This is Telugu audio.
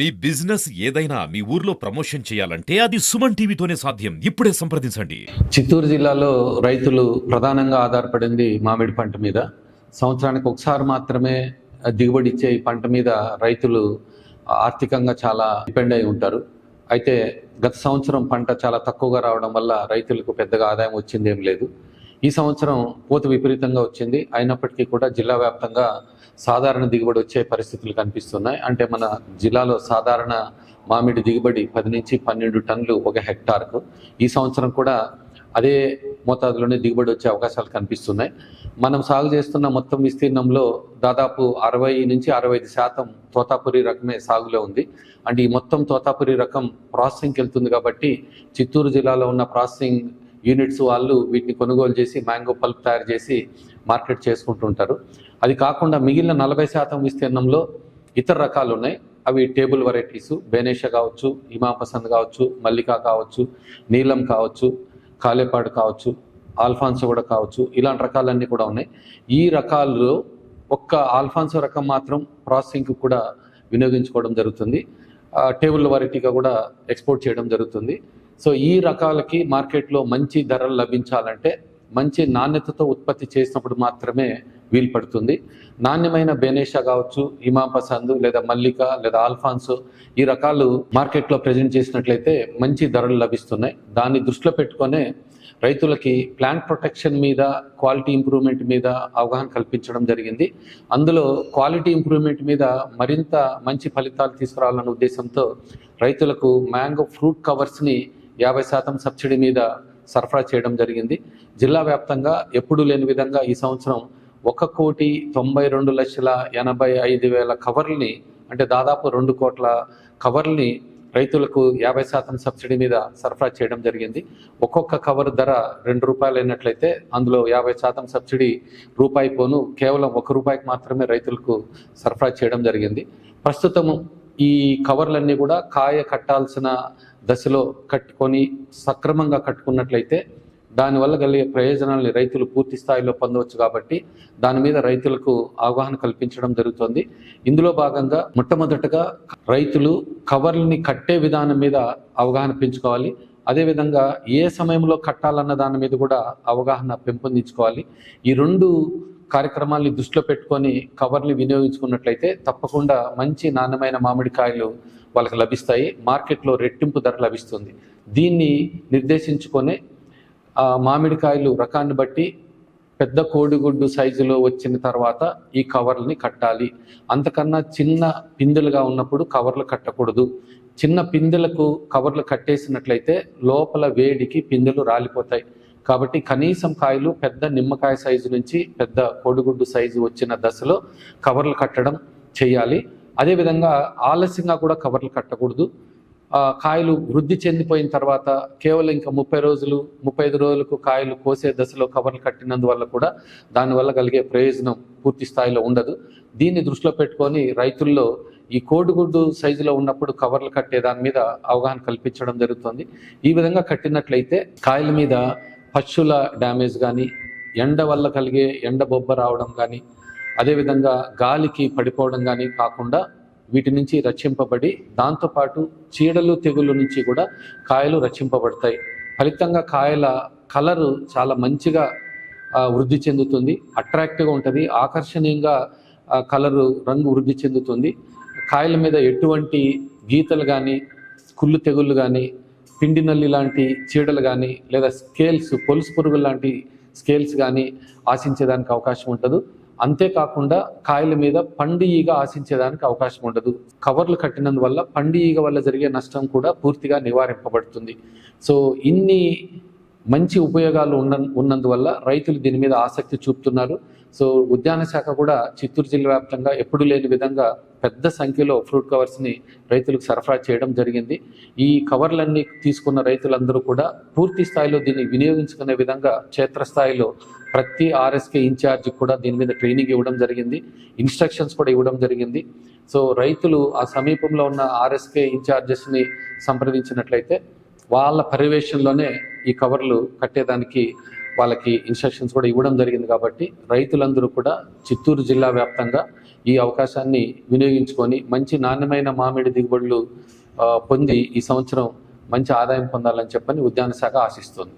మీ బిజినెస్ ఏదైనా మీ ఊర్లో ప్రమోషన్ చేయాలంటే అది సుమన్ టీవీతోనే సాధ్యం. ఇప్పుడే సంప్రదించండి. చిత్తూరు జిల్లాలో రైతులు ప్రధానంగా ఆధారపడింది మామిడి పంట మీద. సంవత్సరానికి ఒకసారి మాత్రమే దిగుబడి ఇచ్చే ఈ పంట మీద రైతులు ఆర్థికంగా చాలా డిపెండ్ అయి ఉంటారు. అయితే గత సంవత్సరం పంట చాలా తక్కువగా రావడం వల్ల రైతులకు పెద్దగా ఆదాయం వచ్చింది ఏం లేదు. ఈ సంవత్సరం పూత విపరీతంగా వచ్చింది. అయినప్పటికీ కూడా జిల్లా వ్యాప్తంగా సాధారణ దిగుబడి వచ్చే పరిస్థితులు కనిపిస్తున్నాయి. అంటే మన జిల్లాలో సాధారణ మామిడి దిగుబడి పది నుంచి పన్నెండు టన్నులు ఒక హెక్టార్కు. ఈ సంవత్సరం కూడా అదే మోతాదులోనే దిగుబడి వచ్చే అవకాశాలు కనిపిస్తున్నాయి. మనం సాగు చేస్తున్న మొత్తం విస్తీర్ణంలో దాదాపు అరవై నుంచి అరవై ఐదు శాతం తోతాపురి రకమే సాగులో ఉంది. అంటే ఈ మొత్తం తోతాపురి రకం ప్రాసెసింగ్కి వెళ్తుంది కాబట్టి చిత్తూరు జిల్లాలో ఉన్న ప్రాసెసింగ్ యూనిట్స్ వాళ్ళు వీటిని కొనుగోలు చేసి మ్యాంగో పల్ప్ తయారు చేసి మార్కెట్ చేసుకుంటుంటారు. అది కాకుండా మిగిలిన నలభై శాతం విస్తీర్ణంలో ఇతర రకాలు ఉన్నాయి. అవి టేబుల్ వెరైటీస్ బేనేషా కావచ్చు హిమాపసంద్ కావచ్చు మల్లికా కావచ్చు నీలం కావచ్చు కాలేపాడు కావచ్చు ఆల్ఫాన్సో కూడా కావచ్చు. ఇలాంటి రకాలన్నీ కూడా ఉన్నాయి. ఈ రకాల్లో ఒక్క ఆల్ఫాన్సో రకం మాత్రం ప్రాసెసింగ్కి కూడా వినియోగించుకోవడం జరుగుతుంది. టేబుల్ వెరైటీగా కూడా ఎక్స్పోర్ట్ చేయడం జరుగుతుంది. సో ఈ రకాలకి మార్కెట్లో మంచి ధరలు లభించాలంటే మంచి నాణ్యతతో ఉత్పత్తి చేసినప్పుడు మాత్రమే వీలు పడుతుంది. నాణ్యమైన బెనేషా కావచ్చు ఇమా పసంద్ లేదా మల్లిక లేదా ఆల్ఫాన్సు ఈ రకాలు మార్కెట్లో ప్రజెంట్ చేసినట్లయితే మంచి ధరలు లభిస్తున్నాయి. దాన్ని దృష్టిలో పెట్టుకొనే రైతులకి ప్లాంట్ ప్రొటెక్షన్ మీద క్వాలిటీ ఇంప్రూవ్మెంట్ మీద అవగాహన కల్పించడం జరిగింది. అందులో క్వాలిటీ ఇంప్రూవ్మెంట్ మీద మరింత మంచి ఫలితాలు తీసుకురావాలన్న ఉద్దేశంతో రైతులకు మ్యాంగో ఫ్రూట్ కవర్స్ని యాభై శాతం సబ్సిడీ మీద సరఫరా చేయడం జరిగింది. జిల్లా వ్యాప్తంగా ఎప్పుడూ లేని విధంగా ఈ సంవత్సరం ఒక కోటి తొంభై రెండు లక్షల ఎనభై ఐదు వేల కవర్లని అంటే దాదాపు రెండు కోట్ల కవర్లని రైతులకు యాభై శాతం సబ్సిడీ మీద సరఫరా చేయడం జరిగింది. ఒక్కొక్క కవర్ ధర రెండు రూపాయలు అయినట్లయితే అందులో యాభై శాతం సబ్సిడీ రూపాయి పోను కేవలం ఒక రూపాయికి మాత్రమే రైతులకు సరఫరా చేయడం జరిగింది. ప్రస్తుతము ఈ కవర్లన్నీ కూడా కాయ కట్టాల్సిన దశలో కట్టుకొని సక్రమంగా కట్టుకున్నట్లయితే దానివల్ల కలిగే ప్రయోజనాల్ని రైతులు పూర్తి స్థాయిలో పొందవచ్చు కాబట్టి దాని మీద రైతులకు అవగాహన కల్పించడం జరుగుతుంది. ఇందులో భాగంగా మొట్టమొదటగా రైతులు కవర్లని కట్టే విధానం మీద అవగాహన పెంచుకోవాలి. అదేవిధంగా ఏ సమయంలో కట్టాలన్న దాని మీద కూడా అవగాహన పెంపొందించుకోవాలి. ఈ రెండు కార్యక్రమాల్ని దృష్టిలో పెట్టుకొని కవర్ని వినియోగించుకున్నట్లయితే తప్పకుండా మంచి నాణ్యమైన మామిడికాయలు వాళ్ళకి లభిస్తాయి. మార్కెట్లో రెట్టింపు ధర లభిస్తుంది. దీన్ని నిర్దేశించుకొని మామిడికాయలు రకాన్ని బట్టి పెద్ద కోడిగుడ్డు సైజులో వచ్చిన తర్వాత ఈ కవర్లని కట్టాలి. అంతకన్నా చిన్న పిందెలుగా ఉన్నప్పుడు కవర్లు కట్టకూడదు. చిన్న పిందెలకు కవర్లు కట్టేసినట్లయితే లోపల వేడికి పిందెలు రాలిపోతాయి. కాబట్టి కనీసం కాయలు పెద్ద నిమ్మకాయ సైజు నుంచి పెద్ద కోడిగుడ్డు సైజు వచ్చిన దశలో కవర్లు కట్టడం చేయాలి. అదేవిధంగా ఆలస్యంగా కూడా కవర్లు కట్టకూడదు. కాయలు వృద్ధి చెందిపోయిన తర్వాత కేవలం ఇంకా ముప్పై రోజులు ముప్పై ఐదు రోజులకు కాయలు కోసే దశలో కవర్లు కట్టినందువల్ల కూడా దానివల్ల కలిగే ప్రయోజనం పూర్తి స్థాయిలో ఉండదు. దీన్ని దృష్టిలో పెట్టుకొని రైతుల్లో ఈ కోడిగుడ్డు సైజులో ఉన్నప్పుడు కవర్లు కట్టే దాని మీద అవగాహన కల్పించడం జరుగుతుంది. ఈ విధంగా కట్టినట్లయితే కాయల మీద పశువుల డ్యామేజ్ కానీ ఎండ వల్ల కలిగే ఎండ బొబ్బ రావడం కానీ అదేవిధంగా గాలికి పడిపోవడం కానీ కాకుండా వీటి నుంచి రక్షింపబడి దాంతోపాటు చీడలు తెగుళ్ళ నుంచి కూడా కాయలు రక్షింపబడతాయి. ఫలితంగా కాయల కలరు చాలా మంచిగా వృద్ధి చెందుతుంది. అట్రాక్టివ్గా ఉంటుంది. ఆకర్షణీయంగా కలరు రంగు వృద్ధి చెందుతుంది. కాయల మీద ఎటువంటి గీతలు కానీ కుళ్ళు తెగుళ్ళు కానీ పిండి నల్లి లాంటి చీడలు కానీ లేదా స్కేల్స్ పొలుసు పురుగులు లాంటి స్కేల్స్ కానీ ఆశించేదానికి అవకాశం ఉండదు. అంతేకాకుండా కాయల మీద పండు ఈగ ఆశించేదానికి అవకాశం ఉండదు. కవర్లు కట్టినందువల్ల పండు ఈగ వల్ల జరిగే నష్టం కూడా పూర్తిగా నివారింపబడుతుంది. సో ఇన్ని మంచి ఉపయోగాలు ఉన్న ఉన్నందువల్ల రైతులు దీని మీద ఆసక్తి చూపుతున్నారు. సో ఉద్యాన శాఖ కూడా చిత్తూరు జిల్లా వ్యాప్తంగా ఎప్పుడు లేని విధంగా పెద్ద సంఖ్యలో ఫ్రూట్ కవర్స్ని రైతులకు సరఫరా చేయడం జరిగింది. ఈ కవర్లన్నీ తీసుకున్న రైతులందరూ కూడా పూర్తి స్థాయిలో దీన్ని వినియోగించుకునే విధంగా క్షేత్రస్థాయిలో ప్రతి ఆర్ఎస్కే ఇన్ఛార్జ్ కూడా దీని మీద ట్రైనింగ్ ఇవ్వడం జరిగింది. ఇన్స్ట్రక్షన్స్ కూడా ఇవ్వడం జరిగింది. సో రైతులు ఆ సమీపంలో ఉన్న ఆర్ఎస్కే ఇన్ఛార్జెస్ని సంప్రదించినట్లయితే వాళ్ళ పర్యవేక్షణలోనే ఈ కవర్లు కట్టేదానికి వాళ్ళకి ఇన్స్ట్రక్షన్స్ కూడా ఇవ్వడం జరిగింది కాబట్టి రైతులందరూ కూడా చిత్తూరు జిల్లా వ్యాప్తంగా ఈ అవకాశాన్ని వినియోగించుకొని మంచి నాణ్యమైన మామిడి దిగుబడులు పొంది ఈ సంవత్సరం మంచి ఆదాయం పొందాలని చెప్పని ఉద్యాన శాఖ ఆశిస్తుంది.